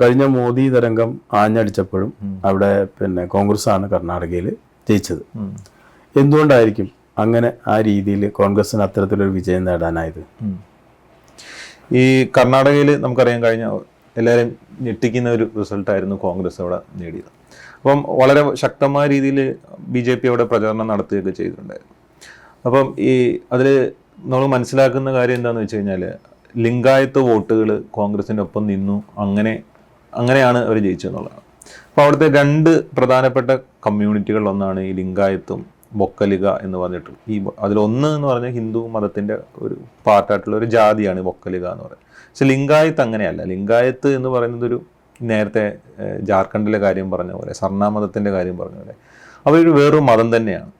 കഴിഞ്ഞ മോദി തരംഗം ആഞ്ഞടിച്ചപ്പോഴും അവിടെ പിന്നെ കോൺഗ്രസ് ആണ് കർണാടകയിൽ ജയിച്ചത്. എന്തുകൊണ്ടായിരിക്കും അങ്ങനെ ആ രീതിയിൽ കോൺഗ്രസിന് അത്തരത്തിലൊരു വിജയം നേടാനായത്? ഈ കർണാടകയിൽ നമുക്കറിയാൻ കഴിഞ്ഞ എല്ലാവരും ഞെട്ടിക്കുന്ന ഒരു റിസൾട്ടായിരുന്നു കോൺഗ്രസ് അവിടെ നേടിയത്. അപ്പം വളരെ ശക്തമായ രീതിയിൽ ബി ജെ പി അവിടെ പ്രചാരണം നടത്തുകയൊക്കെ ചെയ്തിട്ടുണ്ടായിരുന്നു. അപ്പം ഈ അതിൽ നമ്മൾ മനസ്സിലാക്കുന്ന കാര്യം എന്താണെന്ന് വെച്ച് കഴിഞ്ഞാൽ ലിംഗായത്ത് വോട്ടുകൾ കോൺഗ്രസിന്റെ ഒപ്പം നിന്നു അങ്ങനെ അങ്ങനെയാണ് അവർ ജയിച്ചതെന്നുള്ളതാണ്. അപ്പോൾ അവിടുത്തെ രണ്ട് പ്രധാനപ്പെട്ട കമ്മ്യൂണിറ്റികളിലൊന്നാണ് ഈ ലിംഗായത്തും ബൊക്കലിക എന്ന് പറഞ്ഞിട്ട്. ഈ അതിലൊന്ന് എന്ന് പറഞ്ഞാൽ ഹിന്ദു മതത്തിന്റെ ഒരു പാർട്ടായിട്ടുള്ള ഒരു ജാതിയാണ് ബൊക്കലിക എന്ന് പറയുന്നത്. പക്ഷെ ലിംഗായത്ത് അങ്ങനെയല്ല. ലിംഗായത്ത് എന്ന് പറയുന്നത് ഒരു നേരത്തെ ജാർഖണ്ഡിലെ കാര്യം പറഞ്ഞ പോലെ സർണാമതത്തിന്റെ കാര്യം പറഞ്ഞ പോലെ അവരൊരു വേറൊരു മതം തന്നെയാണ്.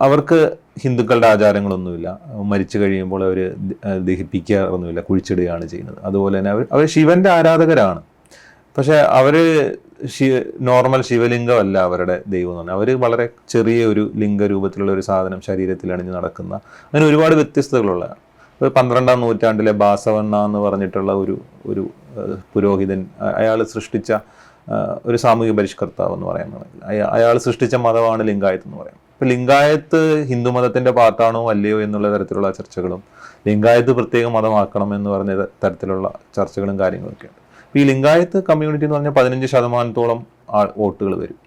അവർക്ക് ഹിന്ദുക്കളുടെ ആചാരങ്ങളൊന്നുമില്ല. മരിച്ചു കഴിയുമ്പോൾ അവർ ദഹിപ്പിക്കാറൊന്നുമില്ല കുഴിച്ചിടുകയാണ് ചെയ്യുന്നത്. അതുപോലെ തന്നെ അവർ അവർ ശിവന്റെ ആരാധകരാണ്. പക്ഷെ അവർ നോർമൽ ശിവലിംഗമല്ല അവരുടെ ദൈവം എന്ന് പറഞ്ഞാൽ. അവർ വളരെ ചെറിയ ഒരു ലിംഗരൂപത്തിലുള്ള ഒരു സാധനം ശരീരത്തിൽ അണിഞ്ഞ് നടക്കുന്ന അങ്ങനെ ഒരുപാട് വ്യത്യസ്തതകളുള്ള ഒരു പന്ത്രണ്ടാം നൂറ്റാണ്ടിലെ ബാസവണ്ണ എന്ന് പറഞ്ഞിട്ടുള്ള ഒരു ഒരു പുരോഹിതൻ അയാൾ സൃഷ്ടിച്ച ഒരു സാമൂഹിക പരിഷ്കർത്താവ് എന്ന് വേണമെങ്കിൽ. അയാൾ സൃഷ്ടിച്ച മതമാണ് ലിംഗായത്ത് എന്ന് പറയാം. ഇപ്പൊ ലിംഗായത്ത് ഹിന്ദു മതത്തിന്റെ പാർട്ടാണോ അല്ലയോ എന്നുള്ള തരത്തിലുള്ള ചർച്ചകളും ലിംഗായത്ത് പ്രത്യേക മതമാക്കണം എന്ന് പറഞ്ഞ തരത്തിലുള്ള ചർച്ചകളും കാര്യങ്ങളൊക്കെയുണ്ട്. ഈ ലിംഗായത്ത് കമ്മ്യൂണിറ്റി എന്ന് പറഞ്ഞാൽ പതിനഞ്ച് ശതമാനത്തോളം വോട്ടുകൾ വരും.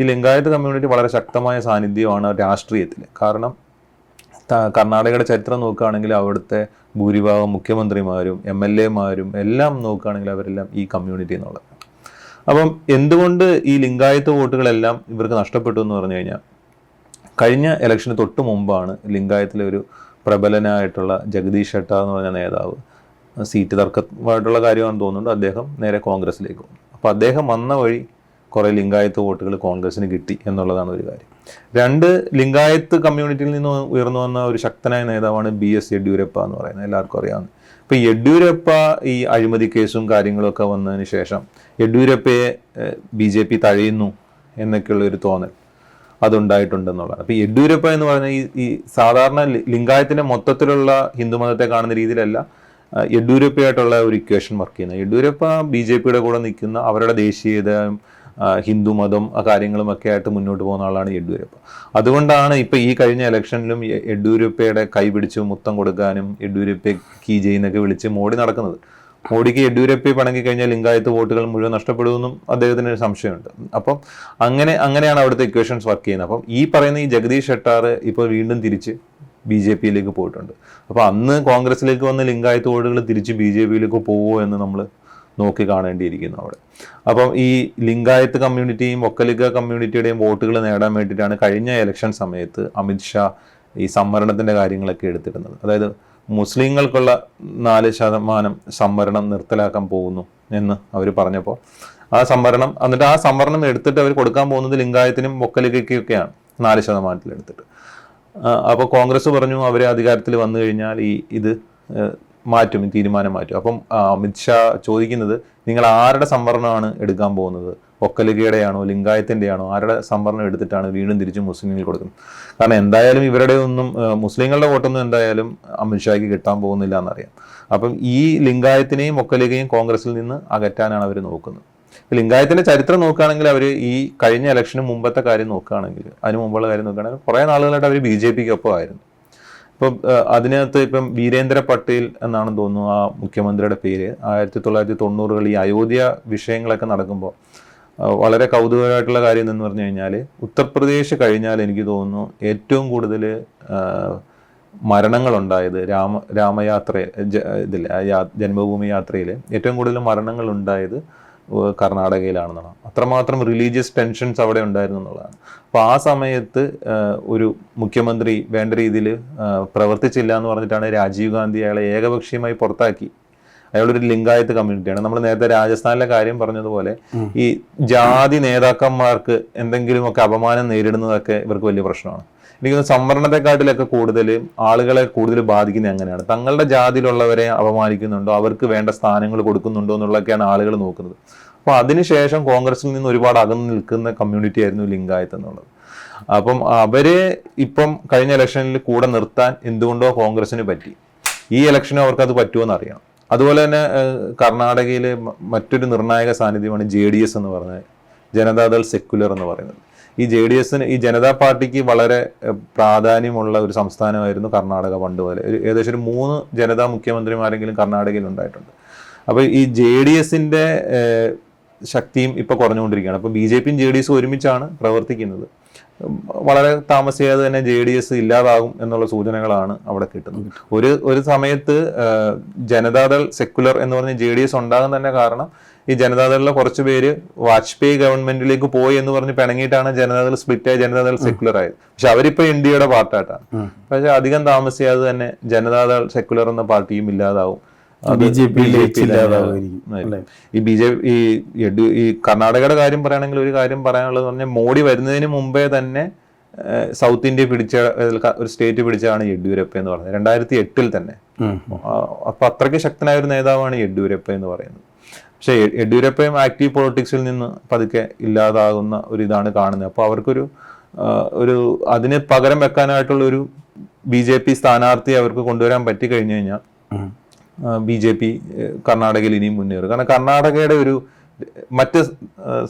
ഈ ലിംഗായത്ത് കമ്മ്യൂണിറ്റി വളരെ ശക്തമായ സാന്നിധ്യമാണ് രാഷ്ട്രീയത്തിൽ കാരണം കർണാടകയുടെ ചരിത്രം നോക്കുകയാണെങ്കിൽ അവിടുത്തെ ഭൂരിഭാഗം മുഖ്യമന്ത്രിമാരും എം എൽ എമാരും എല്ലാം നോക്കുകയാണെങ്കിൽ അവരെല്ലാം ഈ കമ്മ്യൂണിറ്റി എന്നുള്ളത്. അപ്പം എന്തുകൊണ്ട് ഈ ലിംഗായത്ത് വോട്ടുകളെല്ലാം ഇവർക്ക് നഷ്ടപ്പെട്ടു എന്ന് പറഞ്ഞു കഴിഞ്ഞാൽ കഴിഞ്ഞ ഇലക്ഷന് തൊട്ട് മുമ്പാണ് ലിംഗായത്തിലെ ഒരു പ്രബലനായിട്ടുള്ള ജഗദീഷ് ഷെട്ട എന്ന് പറഞ്ഞ നേതാവ് സീറ്റ് തർക്കമായിട്ടുള്ള കാര്യമാണെന്ന് തോന്നുന്നുണ്ട്. അദ്ദേഹം നേരെ കോൺഗ്രസ്സിലേക്ക് അപ്പോൾ അദ്ദേഹം വന്ന വഴി കുറേ ലിംഗായത്ത് വോട്ടുകൾ കോൺഗ്രസ്സിന് കിട്ടി എന്നുള്ളതാണ് ഒരു കാര്യം. രണ്ട് ലിംഗായത്ത് കമ്മ്യൂണിറ്റിയിൽ നിന്ന് ഉയർന്നു വന്ന ഒരു ശക്തനായ നേതാവാണ് ബി എസ് യെഡ്യൂരപ്പ എന്ന് പറയുന്നത്. എല്ലാവർക്കും അറിയാവുന്നത് അപ്പോൾ യെഡ്യൂരപ്പ ഈ അഴിമതി കേസും കാര്യങ്ങളൊക്കെ വന്നതിന് ശേഷം യെഡ്യൂരപ്പയെ ബി ജെ പി തഴയുന്നു എന്നൊക്കെയുള്ള ഒരു തോന്നൽ അതുണ്ടായിട്ടുണ്ടെന്നുള്ളതാണ്. അപ്പോൾ യെഡ്യൂരപ്പ എന്ന് പറയുന്ന ഈ സാധാരണ ലിംഗായത്തിന്റെ മൊത്തത്തിലുള്ള ഹിന്ദുമതത്തെ കാണുന്ന രീതിയിലല്ല യെഡ്യൂരപ്പയായിട്ടുള്ള ഒരു ഇക്വേഷൻ വർക്ക് ചെയ്യുന്നത്. യെഡ്യൂരപ്പ ബി ജെ പിയുടെ കൂടെ നിൽക്കുന്ന അവരുടെ ദേശീയത ഹിന്ദു മതം കാര്യങ്ങളും ഒക്കെ ആയിട്ട് മുന്നോട്ട് പോകുന്ന ആളാണ് യെഡ്യൂരപ്പ അതുകൊണ്ടാണ് ഇപ്പൊ ഈ കഴിഞ്ഞ ഇലക്ഷനിലും യെഡ്യൂരപ്പയുടെ കൈ പിടിച്ച് മുത്തം കൊടുക്കാനും യെഡ്യൂരപ്പയെ കീ ചെയ്യുന്നൊക്കെ വിളിച്ച് മോഡി നടക്കുന്നത്. മോഡിക്ക് യെഡ്യൂരപ്പയെ പണങ്ങി കഴിഞ്ഞാൽ ലിംഗായത്ത് വോട്ടുകൾ മുഴുവൻ നഷ്ടപ്പെടുമെന്നും അദ്ദേഹത്തിന് ഒരു സംശയമുണ്ട്. അപ്പം അങ്ങനെ അങ്ങനെയാണ് അവിടുത്തെ ഇക്വേഷൻസ് വർക്ക് ചെയ്യുന്നത്. അപ്പം ഈ പറയുന്ന ഈ ജഗദീഷ് ഷെട്ടാർ ഇപ്പോൾ വീണ്ടും തിരിച്ച് ബി ജെ പിയിലേക്ക് പോയിട്ടുണ്ട്. അപ്പോൾ അന്ന് കോൺഗ്രസിലേക്ക് വന്ന ലിംഗായത്ത് വോട്ടുകൾ തിരിച്ച് ബി ജെ പിയിലേക്ക് പോവുമോ എന്ന് നമ്മൾ നോക്കി കാണേണ്ടിയിരിക്കുന്നു അവിടെ. അപ്പം ഈ ലിംഗായത്ത് കമ്മ്യൂണിറ്റിയും ഒക്കലിക കമ്മ്യൂണിറ്റിയുടെയും വോട്ടുകൾ നേടാൻ വേണ്ടിയിട്ടാണ് കഴിഞ്ഞ ഇലക്ഷൻ സമയത്ത് അമിത്ഷാ ഈ സംവരണത്തിന്റെ കാര്യങ്ങളൊക്കെ എടുത്തിരുന്നത്. അതായത് മുസ്ലിങ്ങൾക്കുള്ള നാല് ശതമാനം സംവരണം നിർത്തലാക്കാൻ പോകുന്നു എന്ന് അവർ പറഞ്ഞപ്പോൾ ആ സംവരണം എന്നിട്ട് ആ സംവരണം എടുത്തിട്ട് അവർ കൊടുക്കാൻ പോകുന്നത് ലിംഗായത്തിനും ഒക്കലികയ്ക്കൊക്കെയാണ്. നാല് ശതമാനത്തിൽ എടുത്തിട്ട് അപ്പോൾ കോൺഗ്രസ് പറഞ്ഞു അവരെ അധികാരത്തിൽ വന്നു കഴിഞ്ഞാൽ ഈ ഇത് മാറ്റും ഈ തീരുമാനം മാറ്റും. അപ്പം അമിത്ഷാ ചോദിക്കുന്നത് നിങ്ങൾ ആരുടെ സംവരണമാണ് എടുക്കാൻ പോകുന്നത്? ഒക്കലികയുടെയാണോ ലിംഗായത്തിന്റെയാണോ ആരുടെ സംവരണം എടുത്തിട്ടാണ് വീണ്ടും തിരിച്ച് മുസ്ലിങ്ങൾ കൊടുക്കുന്നത്? കാരണം എന്തായാലും ഇവരുടെ ഒന്നും മുസ്ലിങ്ങളുടെ വോട്ടൊന്നും എന്തായാലും അമിത്ഷായ്ക്ക് കിട്ടാൻ പോകുന്നില്ല എന്നറിയാം. അപ്പം ഈ ലിംഗായത്തിനെയും ഒക്കലികയും കോൺഗ്രസിൽ നിന്ന് അകറ്റാനാണ് അവർ നോക്കുന്നത്. ലിംഗായത്തിന്റെ ചരിത്രം നോക്കുകയാണെങ്കിൽ അവർ ഈ കഴിഞ്ഞ ഇലക്ഷന് മുമ്പത്തെ കാര്യം നോക്കുകയാണെങ്കിൽ അതിന് മുമ്പുള്ള കാര്യം നോക്കുകയാണെങ്കിൽ കുറേ നാളുകളായിട്ട് അവർ ബി ജെ പിക്ക് ഒപ്പം ആയിരുന്നു ഇപ്പം അതിനകത്ത് ഇപ്പം വീരേന്ദ്ര പട്ടേൽ എന്നാണ് തോന്നുന്നു ആ മുഖ്യമന്ത്രിയുടെ പേര്. ആയിരത്തി തൊള്ളായിരത്തി തൊണ്ണൂറുകളിൽ ഈ അയോധ്യ വിഷയങ്ങളൊക്കെ നടക്കുമ്പോൾ വളരെ കൗതുകമായിട്ടുള്ള കാര്യം എന്ന് പറഞ്ഞു കഴിഞ്ഞാൽ ഉത്തർപ്രദേശ് കഴിഞ്ഞാൽ എനിക്ക് തോന്നുന്നു ഏറ്റവും കൂടുതൽ മരണങ്ങളുണ്ടായത് രാമ രാമയാത്ര ഇതിൽ ജന്മഭൂമി യാത്രയിൽ ഏറ്റവും കൂടുതൽ മരണങ്ങൾ ഉണ്ടായത് കർണാടകയിലാണെന്നാണ്. അത്രമാത്രം റിലീജിയസ് ടെൻഷൻസ് അവിടെ ഉണ്ടായിരുന്നു എന്നുള്ളതാണ് അപ്പോൾ ആ സമയത്ത് ഒരു മുഖ്യമന്ത്രി വേണ്ട രീതിയിൽ പ്രവർത്തിച്ചില്ല എന്ന് പറഞ്ഞിട്ടാണ് രാജീവ് ഗാന്ധി അയാളെ ഏകപക്ഷീയമായി പുറത്താക്കി. അയാളൊരു ലിംഗായത്ത് കമ്മ്യൂണിറ്റിയാണ്. നമ്മൾ നേരത്തെ രാജസ്ഥാനിലെ കാര്യം പറഞ്ഞതുപോലെ ഈ ജാതി നേതാക്കന്മാർക്ക് എന്തെങ്കിലുമൊക്കെ അപമാനം നേരിടുന്നതൊക്കെ ഇവർക്ക് വലിയ പ്രശ്നമാണ്. എനിക്ക് സംവരണത്തെക്കാട്ടിലൊക്കെ കൂടുതൽ ആളുകളെ കൂടുതൽ ബാധിക്കുന്നത് അങ്ങനെയാണ്. തങ്ങളുടെ ജാതിയിലുള്ളവരെ അപമാനിക്കുന്നുണ്ടോ? അവർക്ക് വേണ്ട സ്ഥാനങ്ങൾ കൊടുക്കുന്നുണ്ടോ എന്നുള്ളതൊക്കെയാണ് ആളുകൾ നോക്കുന്നത്. അപ്പോൾ അതിനുശേഷം കോൺഗ്രസിൽ നിന്ന് ഒരുപാട് അകന്നു നിൽക്കുന്ന കമ്മ്യൂണിറ്റി ആയിരുന്നു ലിംഗായത്ത് എന്നുള്ളത്. അപ്പം അവരെ ഇപ്പം കഴിഞ്ഞ ഇലക്ഷനിൽ കൂടെ നിർത്താൻ എന്തുകൊണ്ടോ കോൺഗ്രസിന് പറ്റി. ഈ ഇലക്ഷനും അവർക്ക് അത് പറ്റുമെന്ന് അറിയണം അതുപോലെ തന്നെ കർണാടകയിലെ മറ്റൊരു നിർണായക സാന്നിധ്യമാണ് ജെ ഡി എസ് എന്ന് പറഞ്ഞത് ജനതാദൾ സെക്യുലർ എന്ന് പറയുന്നത്. ഈ ജെ ഡി എസിന് ഈ ജനതാ പാർട്ടിക്ക് വളരെ പ്രാധാന്യമുള്ള ഒരു സംസ്ഥാനമായിരുന്നു കർണാടക പണ്ട് ഒരു ഏകദേശം ഒരു മൂന്ന് ജനതാ മുഖ്യമന്ത്രിമാരെങ്കിലും കർണാടകയിൽ ഉണ്ടായിട്ടുണ്ട്. അപ്പോൾ ഈ ജെ ഡി എസിന്റെ ശക്തിയും ഇപ്പോൾ കുറഞ്ഞുകൊണ്ടിരിക്കുകയാണ്. അപ്പോൾ ബി ജെ പിയും ജെ ഡി എസും ഒരുമിച്ചാണ് പ്രവർത്തിക്കുന്നത്. വളരെ താമസിയാതെ തന്നെ ജെ ഡി എസ് ഇല്ലാതാകും എന്നുള്ള സൂചനകളാണ് അവിടെ കിട്ടുന്നത്. ഒരു ഒരു സമയത്ത് ജനതാദൾ സെക്യുലർ എന്ന് പറഞ്ഞ ജെ ഡി എസ് ഉണ്ടാകാൻ തന്നെ കാരണം ഈ ജനതാദളിലെ കുറച്ച് പേര് വാജ്പേയി ഗവൺമെന്റിലേക്ക് പോയി എന്ന് പറഞ്ഞ് പിണങ്ങിയിട്ടാണ് ജനതാദൾ സ്പ്ലിറ്റ് ആയി ജനതാദൾ സെക്യുലർ ആയത്. പക്ഷെ അവരിപ്പോ ഇന്ത്യയുടെ പാർട്ടായിട്ടാണ്. പക്ഷെ അധികം താമസിയാതെ തന്നെ ജനതാദൾ സെക്യുലർ എന്ന പാർട്ടിയും ഇല്ലാതാവും. B J P? ഈ ബി ജെ ഈ ഈ കർണാടകയുടെ കാര്യം പറയുകയാണെങ്കിൽ ഒരു കാര്യം പറയാനുള്ളത് പറഞ്ഞാൽ മോഡി വരുന്നതിന് മുമ്പേ തന്നെ സൗത്ത് ഇന്ത്യ പിടിച്ച ഒരു സ്റ്റേറ്റ് പിടിച്ചതാണ് യെഡ്യൂരപ്പ എന്ന് പറയുന്നത്. രണ്ടായിരത്തി എട്ടിൽ തന്നെ അപ്പൊ അത്രയ്ക്ക് ശക്തനായ ഒരു നേതാവാണ് യെഡ്യൂരപ്പ എന്ന് പറയുന്നത്. പക്ഷേ യെഡ്യൂരപ്പയും ആക്റ്റീവ് പൊളിറ്റിക്സിൽ നിന്ന് പതുക്കെ ഇല്ലാതാകുന്ന ഒരു ഇതാണ് കാണുന്നത്. അപ്പോൾ അവർക്കൊരു ഒരു അതിന് പകരം വെക്കാനായിട്ടുള്ള ഒരു ബി ജെ പി സ്ഥാനാർത്ഥി അവർക്ക് കൊണ്ടുവരാൻ പറ്റി കഴിഞ്ഞു കഴിഞ്ഞാൽ. ബി ജെ പി കർണാടകയിൽ ഇനിയും മുന്നേറും. കാരണം കർണാടകയുടെ ഒരു മറ്റ്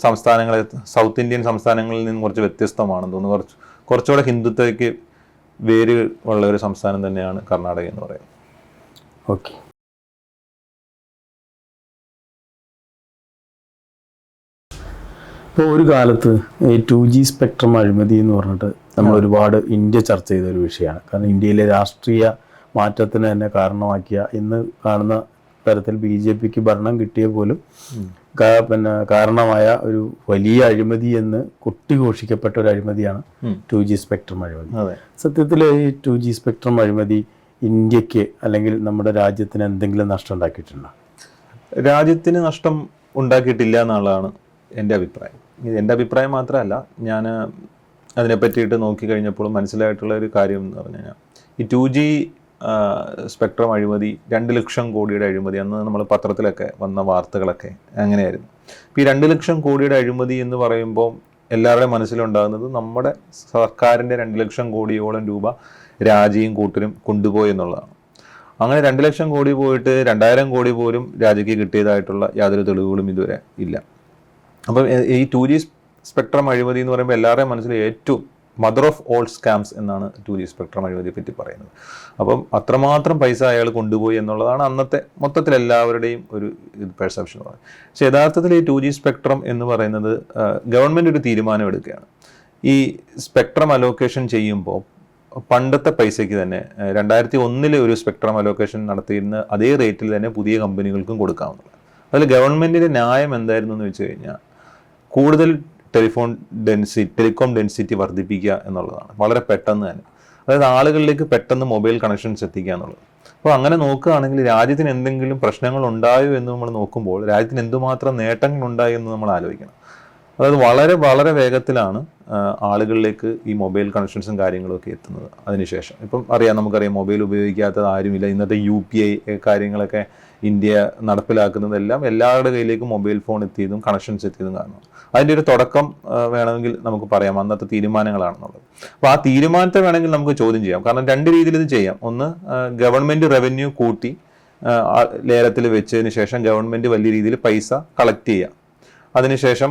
സംസ്ഥാനങ്ങളെ സൗത്ത് ഇന്ത്യൻ സംസ്ഥാനങ്ങളിൽ നിന്ന് കുറച്ച് വ്യത്യസ്തമാണെന്ന് തോന്നുന്നു. കുറച്ച് കുറച്ചുകൂടെ ഹിന്ദുത്വയ്ക്ക് വേര് ഉള്ള ഒരു സംസ്ഥാനം തന്നെയാണ് കർണാടക എന്ന് പറയുന്നത് ഓക്കെ. ഇപ്പോൾ ഒരു കാലത്ത് ഈ ടു ജി സ്പെക്ട്രം അഴിമതി എന്ന് പറഞ്ഞിട്ട് നമ്മൾ ഒരുപാട് ഇന്ത്യ ചർച്ച ചെയ്ത ഒരു വിഷയമാണ്. കാരണം ഇന്ത്യയിലെ രാഷ്ട്രീയ മാറ്റത്തിന് തന്നെ കാരണമാക്കിയ. ഇന്ന് കാണുന്ന തരത്തിൽ ബി ജെ പിക്ക് ഭരണം കിട്ടിയ പോലും പിന്നെ കാരണമായ ഒരു വലിയ അഴിമതി എന്ന് കൊട്ടിഘോഷിക്കപ്പെട്ട ഒരു അഴിമതിയാണ്. ടു ജി സ്പെക്ട്രം അഴിമതി. സത്യത്തിൽ ഈ ടു ജി സ്പെക്ട്രം അഴിമതി ഇന്ത്യയ്ക്ക് അല്ലെങ്കിൽ നമ്മുടെ രാജ്യത്തിന് എന്തെങ്കിലും നഷ്ടം ഉണ്ടാക്കിയിട്ടുണ്ടോ? രാജ്യത്തിന് നഷ്ടം ഉണ്ടാക്കിയിട്ടില്ല എന്നുള്ളതാണ് എന്റെ അഭിപ്രായം. ഇത് എന്റെ അഭിപ്രായം മാത്രമല്ല ഞാൻ അതിനെ പറ്റിയിട്ട് നോക്കി കഴിഞ്ഞപ്പോൾ മനസ്സിലായിട്ടുള്ള ഒരു കാര്യം എന്ന് പറഞ്ഞു കഴിഞ്ഞാൽ ഈ ടു ജി സ്പെക്ട്രം അഴിമതി രണ്ട് ലക്ഷം കോടിയുടെ അഴിമതി അന്ന് നമ്മൾ പത്രത്തിലൊക്കെ വന്ന വാർത്തകളൊക്കെ അങ്ങനെയായിരുന്നു. ഇപ്പോൾ ഈ രണ്ട് ലക്ഷം കോടിയുടെ അഴിമതി എന്ന് പറയുമ്പോൾ എല്ലാവരുടെയും മനസ്സിലുണ്ടാകുന്നത് നമ്മുടെ സർക്കാരിന്റെ രണ്ട് ലക്ഷം കോടിയോളം രൂപ രാജിയും കൂട്ടരും കൊണ്ടുപോയി എന്നുള്ളതാണ്. അങ്ങനെ രണ്ട് ലക്ഷം കോടി പോയിട്ട് രണ്ടായിരം കോടി പോലും രാജ്യക്ക് കിട്ടിയതായിട്ടുള്ള യാതൊരു തെളിവുകളും ഇതുവരെ ഇല്ല. അപ്പം ഈ ടു ജി സ്പെക്ട്രം അഴിമതി എന്ന് പറയുമ്പോൾ എല്ലാവരുടെയും മനസ്സിൽ ഏറ്റവും മദർ ഓഫ് ഓൾ സ്കാംസ് എന്നാണ് ടു ജി സ്പെക്ട്രം അഴിമതിയെ പറ്റി പറയുന്നത്. അപ്പം അത്രമാത്രം പൈസ അയാൾ കൊണ്ടുപോയി എന്നുള്ളതാണ് അന്നത്തെ മൊത്തത്തിൽ എല്ലാവരുടെയും ഒരു പെർസെപ്ഷൻ പറയുന്നത്. പക്ഷേ യഥാർത്ഥത്തിൽ ഈ ടു ജി സ്പെക്ട്രം എന്ന് പറയുന്നത് ഗവൺമെന്റ് ഒരു തീരുമാനം എടുക്കുകയാണ്. ഈ സ്പെക്ട്രം അലോക്കേഷൻ ചെയ്യുമ്പോൾ പണ്ടത്തെ പൈസയ്ക്ക് തന്നെ രണ്ടായിരത്തി ഒന്നിലെ ഒരു സ്പെക്ട്രം അലോക്കേഷൻ നടത്തിയിരുന്ന അതേ റേറ്റിൽ തന്നെ പുതിയ കമ്പനികൾക്കും കൊടുക്കാവുന്നതാണ്. അതിൽ ഗവൺമെന്റിന്റെ ന്യായം എന്തായിരുന്നു എന്ന് വെച്ച് കഴിഞ്ഞാൽ കൂടുതൽ ടെലിഫോൺ ഡെൻസിറ്റി ടെലികോം ഡെൻസിറ്റി വർദ്ധിപ്പിക്കുക എന്നുള്ളതാണ്. വളരെ പെട്ടെന്ന് തന്നെ. അതായത് ആളുകളിലേക്ക് പെട്ടെന്ന് മൊബൈൽ കണക്ഷൻസ് എത്തിക്കുക എന്നുള്ളത്. അപ്പോൾ അങ്ങനെ നോക്കുകയാണെങ്കിൽ രാജ്യത്തിന് എന്തെങ്കിലും പ്രശ്നങ്ങൾ ഉണ്ടായോ എന്ന് നമ്മൾ നോക്കുമ്പോൾ രാജ്യത്തിന് എന്തുമാത്രം നേട്ടങ്ങൾ ഉണ്ടായി എന്ന് നമ്മൾ ആലോചിക്കണം. അതായത് വളരെ വളരെ വേഗത്തിലാണ് ആളുകളിലേക്ക് ഈ മൊബൈൽ കണക്ഷൻസും കാര്യങ്ങളും ഒക്കെ എത്തുന്നത്. അതിനുശേഷം ഇപ്പം അറിയാം നമുക്കറിയാം മൊബൈൽ ഉപയോഗിക്കാത്തത് ആരുമില്ല. ഇന്നത്തെ യു പി ഐ കാര്യങ്ങളൊക്കെ ഇന്ത്യ നടപ്പിലാക്കുന്നതെല്ലാം എല്ലാവരുടെ കയ്യിലേക്കും മൊബൈൽ ഫോൺ എത്തിയതും കണക്ഷൻസ് എത്തിയതും കാരണം. അതിന്റെ ഒരു തുടക്കം വേണമെങ്കിൽ നമുക്ക് പറയാം അന്നത്തെ തീരുമാനങ്ങളാണെന്നുള്ളത്. അപ്പോൾ ആ തീരുമാനത്തെ വേണമെങ്കിൽ നമുക്ക് ചോദ്യം ചെയ്യാം. കാരണം രണ്ട് രീതിയിൽ ഇത് ചെയ്യാം. ഒന്ന് ഗവൺമെന്റ് റവന്യൂ കൂട്ടി ലേലത്തിൽ വെച്ചതിന് ശേഷം ഗവൺമെന്റ് വലിയ രീതിയിൽ പൈസ കളക്ട് ചെയ്യുക. അതിനുശേഷം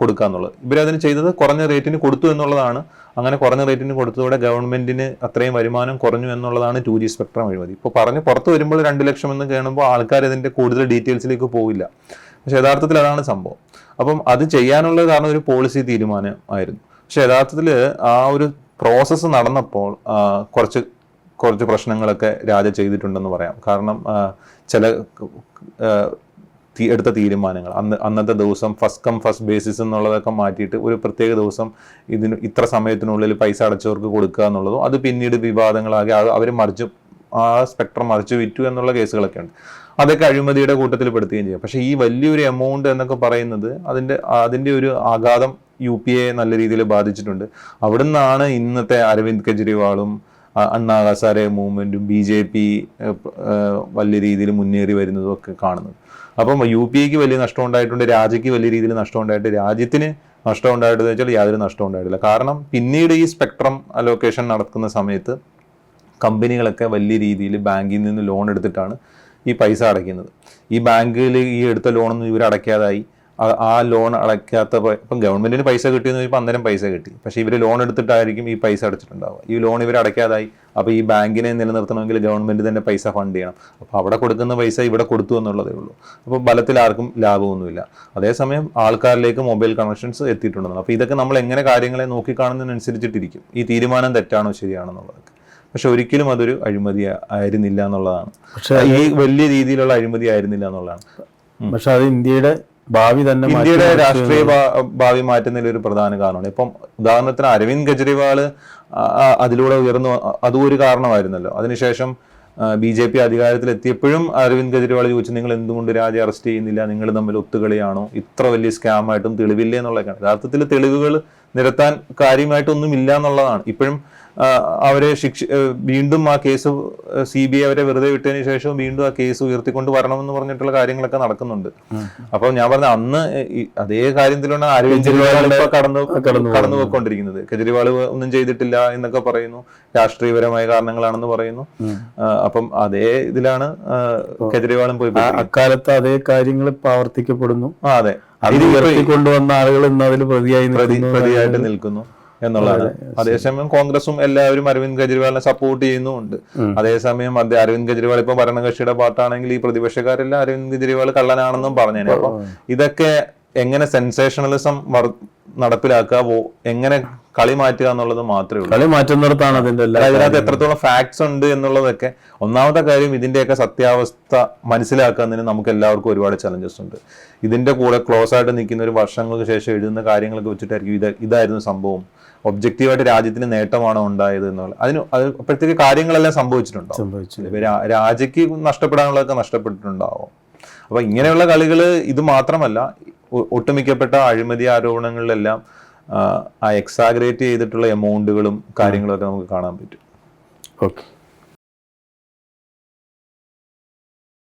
കൊടുക്കുക എന്നുള്ളത്. ഇവരതിന് ചെയ്തത് കുറഞ്ഞ റേറ്റിന് കൊടുത്തു എന്നുള്ളതാണ്. അങ്ങനെ കുറഞ്ഞ റേറ്റിന് കൊടുത്തതോടെ ഗവൺമെന്റിന് അത്രയും വരുമാനം കുറഞ്ഞു എന്നുള്ളതാണ് ടു ജി സ്പെക്ട്രം അഴിമതി. ഇപ്പോൾ പറഞ്ഞ് പുറത്ത് വരുമ്പോൾ രണ്ട് ലക്ഷം എന്ന് കേണുമ്പോൾ ആൾക്കാർ ഇതിന്റെ കൂടുതൽ ഡീറ്റെയിൽസിലേക്ക് പോവില്ല. പക്ഷെ യഥാർത്ഥത്തിൽ അതാണ് സംഭവം. അപ്പം അത് ചെയ്യാനുള്ള കാരണം ഒരു പോളിസി തീരുമാനം ആയിരുന്നു. പക്ഷെ യഥാർത്ഥത്തിൽ ആ ഒരു പ്രോസസ്സ് നടന്നപ്പോൾ കുറച്ച് കുറച്ച് പ്രശ്നങ്ങളൊക്കെ രാജ ചെയ്തിട്ടുണ്ടെന്ന് പറയാം. കാരണം ചില എടുത്ത തീരുമാനങ്ങൾ. അന്ന് അന്നത്തെ ദിവസം ഫസ്റ്റ് കം ഫസ്റ്റ് ബേസിസ് എന്നുള്ളതൊക്കെ മാറ്റിയിട്ട് ഒരു പ്രത്യേക ദിവസം ഇതിന് ഇത്ര സമയത്തിനുള്ളിൽ പൈസ അടച്ചവർക്ക് കൊടുക്കുക എന്നുള്ളതും അത് പിന്നീട് വിവാദങ്ങളാകെ അവർ മറിച്ച് ആ സ്പെക്ട്രം മറിച്ച് വിറ്റു എന്നുള്ള കേസുകളൊക്കെ ഉണ്ട്. അതൊക്കെ അഴിമതിയുടെ കൂട്ടത്തിൽ പെടുത്തുകയും ചെയ്യും. പക്ഷേ ഈ വലിയൊരു എമൗണ്ട് എന്നൊക്കെ പറയുന്നത് അതിന്റെ അതിന്റെ ഒരു ആഘാതം യു പി എ നല്ല രീതിയിൽ ബാധിച്ചിട്ടുണ്ട്. അവിടെ നിന്നാണ് ഇന്നത്തെ അരവിന്ദ് കെജ്രിവാളും അണ്ണാ ഹസാരെ മൂവ്മെന്റും ബി ജെ പി വലിയ രീതിയിൽ മുന്നേറി വരുന്നതും ഒക്കെ കാണുന്നത്. അപ്പം യു പി എക്ക് വലിയ നഷ്ടം ഉണ്ടായിട്ടുണ്ട് രാജ്യക്ക് വലിയ രീതിയിൽ നഷ്ടം ഉണ്ടായിട്ട് രാജ്യത്തിന് നഷ്ടം ഉണ്ടായിട്ടെന്ന് വെച്ചാൽ യാതൊരു നഷ്ടം ഉണ്ടായിട്ടില്ല. കാരണം പിന്നീട് ഈ സ്പെക്ട്രം അലോക്കേഷൻ നടക്കുന്ന സമയത്ത് കമ്പനികളൊക്കെ വലിയ രീതിയിൽ ബാങ്കിൽ നിന്ന് ലോൺ എടുത്തിട്ടാണ് ഈ പൈസ അടയ്ക്കുന്നത്. ഈ ബാങ്കിൽ ഈ എടുത്ത ലോണൊന്നും ഇവർ അടയ്ക്കാതായി. ആ- ലോൺ അടയ്ക്കാത്ത ഇപ്പം ഗവൺമെന്റിന് പൈസ കിട്ടിയെന്ന് ചോദിച്ചപ്പോൾ അന്നേരം പൈസ കിട്ടി. പക്ഷേ ഇവർ ലോൺ എടുത്തിട്ടായിരിക്കും ഈ പൈസ അടച്ചിട്ടുണ്ടാവുക. ഈ ലോൺ ഇവർ അടയ്ക്കാതായി. അപ്പോൾ ഈ ബാങ്കിനെ നിലനിർത്തണമെങ്കിൽ ഗവൺമെന്റ് തന്നെ പൈസ ഫണ്ട് ചെയ്യണം. അപ്പോൾ അവിടെ കൊടുക്കുന്ന പൈസ ഇവിടെ കൊടുത്തു എന്നുള്ളതേ ഉള്ളൂ. അപ്പോൾ ബലത്തിൽ ആർക്കും ലാഭമൊന്നുമില്ല. അതേസമയം ആൾക്കാരിലേക്ക് മൊബൈൽ കണക്ഷൻസ് എത്തിയിട്ടുണ്ടെന്ന് അപ്പോൾ ഇതൊക്കെ നമ്മൾ എങ്ങനെ കാര്യങ്ങളെ നോക്കിക്കാണുന്നതിനനുസരിച്ചിട്ടിരിക്കും. ഈ തീരുമാനം തെറ്റാണോ ശരിയാണോ എന്നുള്ളതൊക്കെ പക്ഷെ ഒരിക്കലും അതൊരു അഴിമതി ആയിരുന്നില്ല എന്നുള്ളതാണ്. പക്ഷെ ഈ വലിയ രീതിയിലുള്ള അഴിമതി ആയിരുന്നില്ല എന്നുള്ളതാണ്. പക്ഷെ അത് ഇന്ത്യയുടെ ഭാവി തന്നെ ഇന്ത്യയുടെ രാഷ്ട്രീയ ഭാവി മാറ്റുന്നതിൽ ഒരു പ്രധാന കാരണമാണ്. ഇപ്പം ഉദാഹരണത്തിന് അരവിന്ദ് കെജ്രിവാൾ അതിലൂടെ ഉയർന്നു അതും ഒരു കാരണമായിരുന്നല്ലോ. അതിനുശേഷം ബി ജെ പി അധികാരത്തിലെത്തിയപ്പോഴും അരവിന്ദ് കെജ്രിവാൾ ചോദിച്ചു നിങ്ങൾ എന്തുകൊണ്ട് രാജ അറസ്റ്റ് ചെയ്യുന്നില്ല? നിങ്ങൾ തമ്മിൽ ഒത്തുകളിയാണോ? ഇത്ര വലിയ സ്കാമായിട്ടും തെളിവില്ലേ? എന്നുള്ളതൊക്കെയാണ്. യഥാർത്ഥത്തിൽ തെളിവുകൾ നിരത്താൻ കാര്യമായിട്ടൊന്നും ഇല്ല എന്നുള്ളതാണ്. ഇപ്പോഴും അവരെ ശിക്ഷ വീണ്ടും ആ കേസ് സി ബി ഐ അവരെ വെറുതെ വിട്ടതിന് ശേഷം വീണ്ടും ആ കേസ് ഉയർത്തിക്കൊണ്ട് വരണമെന്ന് പറഞ്ഞിട്ടുള്ള കാര്യങ്ങളൊക്കെ നടക്കുന്നുണ്ട്. അപ്പൊ ഞാൻ പറഞ്ഞ അന്ന് അതേ കാര്യത്തിലാണ് അരവിന്ദ് കെജ്രിവാൾ കടന്നു കടന്നു പോയിക്കൊണ്ടിരിക്കുന്നത്. കെജ്രിവാൾ ഒന്നും ചെയ്തിട്ടില്ല എന്നൊക്കെ പറയുന്നു. രാഷ്ട്രീയപരമായ കാരണങ്ങളാണെന്ന് പറയുന്നു. അപ്പം അതേ ഇതിലാണ് കെജ്രിവാളും പോയി അക്കാലത്ത് അതേ കാര്യങ്ങൾ ഇപ്പൊ ആവർത്തിക്കപ്പെടുന്നു. ആ അതെ. അത് ഉയർത്തിക്കൊണ്ടുവന്ന ആളുകൾ ഇന്ന് അതിൽ പ്രതിയായി പ്രതി പ്രതിയായിട്ട് നിൽക്കുന്നു. എന്നുള്ളതാണ്. അതേസമയം കോൺഗ്രസും എല്ലാവരും അരവിന്ദ് കെജ്രിവാളിനെ സപ്പോർട്ട് ചെയ്യുന്നുമുണ്ട്. അതേസമയം അദ്ദേഹം അരവിന്ദ് കെജ്രിവാൾ ഇപ്പൊ ഭരണകക്ഷിയുടെ പാട്ടാണെങ്കിൽ ഈ പ്രതിപക്ഷക്കാരെല്ലാം അരവിന്ദ് കെജ്രിവാൾ കള്ളനാണെന്നും പറഞ്ഞേനെ. അപ്പൊ ഇതൊക്കെ എങ്ങനെ സെൻസേഷണലിസം നടപ്പിലാക്കുക എങ്ങനെ കളി മാറ്റുക എന്നുള്ളത് മാത്രമേ ഉള്ളൂ. കളി മാറ്റുന്നിടത്താണ് അതിന്റെ അതിനകത്ത് എത്രത്തോളം ഫാക്ട്സ് ഉണ്ട് എന്നുള്ളതൊക്കെ ഒന്നാമത്തെ കാര്യം ഇതിന്റെയൊക്കെ സത്യാവസ്ഥ മനസ്സിലാക്കുന്നതിന് നമുക്ക് എല്ലാവർക്കും ഒരുപാട് ചലഞ്ചസ് ഉണ്ട്. ഇതിന്റെ കൂടെ ക്ലോസ് ആയിട്ട് നിൽക്കുന്ന ഒരു വർഷങ്ങൾക്ക് ശേഷം എഴുതുന്ന കാര്യങ്ങളൊക്കെ വെച്ചിട്ടായിരിക്കും ഇത് ഇതായിരുന്നു സംഭവം. ഒബ്ജക്റ്റീവായിട്ട് രാജ്യത്തിന് നേട്ടമാണോ ഉണ്ടായത് എന്നുള്ളത് അതിന് അത് അപ്പോഴത്തേക്ക് കാര്യങ്ങളെല്ലാം സംഭവിച്ചിട്ടുണ്ടോ. സംഭവിച്ചു രാജയ്ക്ക് നഷ്ടപ്പെടാനുള്ളതൊക്കെ നഷ്ടപ്പെട്ടിട്ടുണ്ടാവും. അപ്പൊ ഇങ്ങനെയുള്ള കളികൾ ഇത് മാത്രമല്ല ഒട്ടുമിക്കപ്പെട്ട അഴിമതി ആരോപണങ്ങളിലെല്ലാം ആ, ആ എക്സാഗ്രേറ്റ് ചെയ്തിട്ടുള്ള എമൗണ്ടുകളും കാര്യങ്ങളും ഒക്കെ നമുക്ക് കാണാൻ പറ്റും. ഓക്കെ.